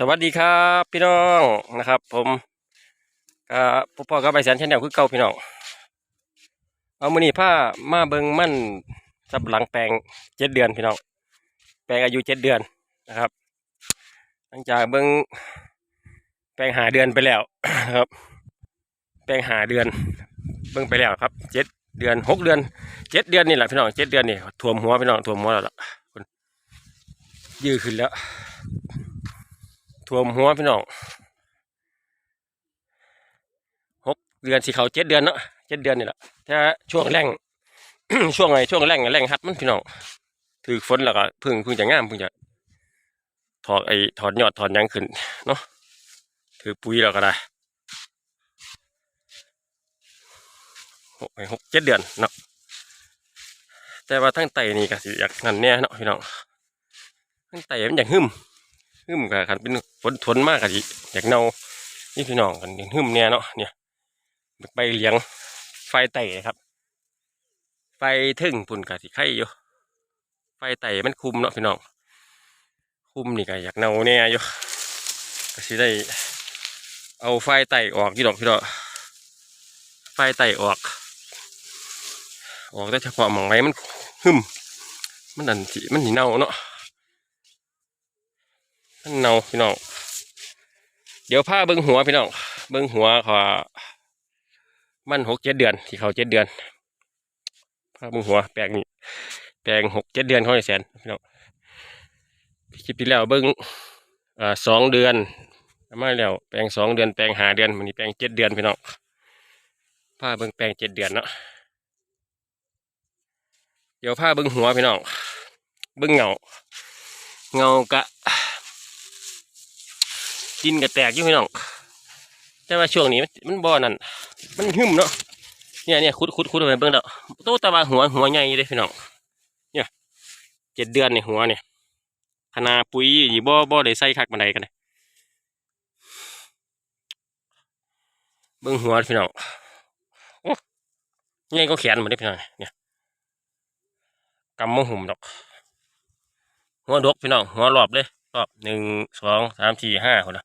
สวัสดีครับพี่น้องนะครับ ผมก็พ่อพ่อกับไปแสนชแนลคือเก่าพี่น้องเอามือนี้ผ้ามาเบิงมั่นสับหลังแปลงเจ็ดเดือนพี่น้องแปลงอายุเจ็ดเดือนนะครับ หลังจากเบิงแปลงหาเดือนไปแล้วครับ แปลงหาเดือน เบิงไปแล้วครับเจ็ดเดือนหกเดือนเจ็ดเดือนนี่แหละพี่น้องเจ็ดเดือนนี่ท่วมหัวพี่น้องท่วมหัวแล้วล่ะคุณยืดขึ้นแล้ว ท่วมหัวพี่น้องหกเดือนสิเขาเจ็ดเดือนเนาะเจ็ดเดือนนี่แหละถ้าช่วงแรงช่วงไหนช่วงแรงแรงฮัดมันพี่น้องถือฝนแล้วก็พึ่งพึ่งจะงามพึ่งจะถอดไอ้ถอดยอดถอดยังขึ้นเนาะถือปุ๋ยแล้วก็ได้หกหกเจ็ดเดือนเนาะแต่ว่าทั้งไตนี่ก็สิอยากนั่นแน่เนาะพี่น้องทั้งไตมันอยากหึม หึมกับคันเป็นฝนทนมากอะจิอยากเน่านี่พี่น้องกันหึมเนี่ยเนาะเนี่ยไปเลี้ยงไฟไต่ครับ ไฟถึงปุ่นกะสิไข่อยู่ไฟไต่มันคุมเนาะพี่น้องคุมนี่ก็อยากเน่าเนี่ยอยู่ก็สิได้เอาไฟไต่ออกพี่น้องพี่น้องไฟไต่ออก ออกแต่เฉพาะหมองไว้มันหึมมันอันสิมันหิเน่าเนาะ มันเนาพี่น้อง เดี๋ยวผ้าเบิ้งหัวพี่น้อง เบิ้งหัวขอมันหกเจ็ดเดือน ที่เขาเจ็ดเดือนผ้าเบิ้งหัว แปลงนี่แปลงหกเจ็ดเดือนเขาได้แสนพี่น้องคลิปที่แล้วเบิ้งอ่าสองเดือนมาแล้วแปลงสองเดือนแปลงหาเดือนมันนี่แปลงเจ็ดเดือนพี่น้องผ้าเบิ้งแปลงเจ็ดเดือนเนาะเดี๋ยวผ้าเบิ้งหัวพี่น้องเบิ้งเงา เงากะ ดินก็แตกอยู่พี่น้องแต่ว่าช่วงนี้มันบ่อนั่นมันหึมเนาะเนี่ยเนี่ยคุดคุดคุดไปเบิ่งแล้วโตตะว่าหัวหัวใหญ่เลยพี่น้องเนี่ยเจ็ดเดือนเนี่ยหัวเนี่ยขนาปุ๋ยนี่บ่บ่ได้ใส่คักบันไดกันเลยเบิ่งหัวพี่น้องโอ้ใหญ่ก็แขนมือนเด้พี่น้องเนี่ยกำมะหุ่มดอก หัวดกพี่น้องหัวรอบเลยรอบหนึ่งสองสามสี่ห้าคนละ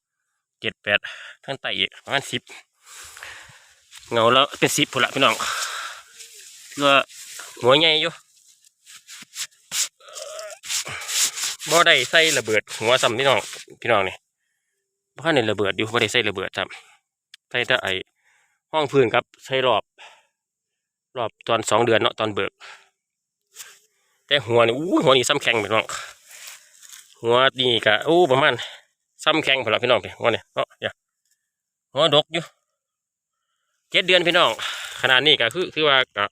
เจ็ดแปดทั้งไตอีกประมาณสิบเงาแล้วเป็นสิบคนละพี่น้องคือว่าหัวใหญ่อยู่บ่ได้ใส่ระเบิดหัวซ้ำพี่น้องพี่น้องนี่บ้านในระเบิดอยู่บ่ได้ใส่ระเบิดซ้ำใส่แต่ไอห้องพื้นครับใส่รอบรอบตอนสองเดือนเนาะตอนเบิก แต่หัวนี่อู้หัวนี่ซ้ำแข็งพี่น้องหัวนี่กะโอ้ประมาณ ซ้ำแข้งพอละพี่น้องพี่หัวเนี่ยเนาะอย่าหัวดกอยู่เจ็ดเดือนพี่น้อง ขนาดนี้ก็คือคือว่ากะ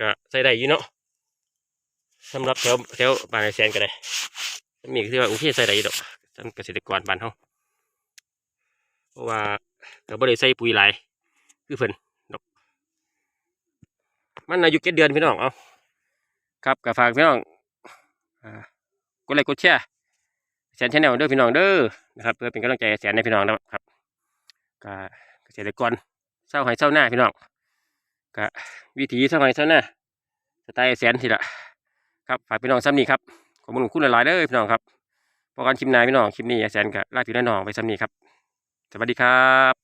กะใส่ได้อยู่เนาะสำหรับแถวแถวบานไอแสนก็ได้มีก็คือว่าโอเคใส่ได้อยู่ดอกสำหรับเกษตรกรบ้านเฮาเพราะว่าก็บ่ได้ใส่ปุ๋ยหลายคือเพิ่นดอก มันอายุเจ็ดเดือนพี่น้องเอาครับก็ฝากพี่น้องอ่ากดไลค์กดแชร์ สนชแนลเด้อพี่น้องเด้อนะครับเพื่อเป็นกำลังใจแสนในพี่น้องนะครับก็เกษตรกรเศร้าหายเศร้าหน้าพี่น้องก็วิถีเศร้าหายเศร้าหน้าสไตล์แสนทีละครับฝากพี่น้องซ้ำนี้ครับขอบคุณคุณหลายๆเด้อพี่น้องครับพอกันคลิปนายพี่น้องคลิปนี้แสนกับลาพี่น้องไปซ้ำนี้ครับ สวัสดีครับ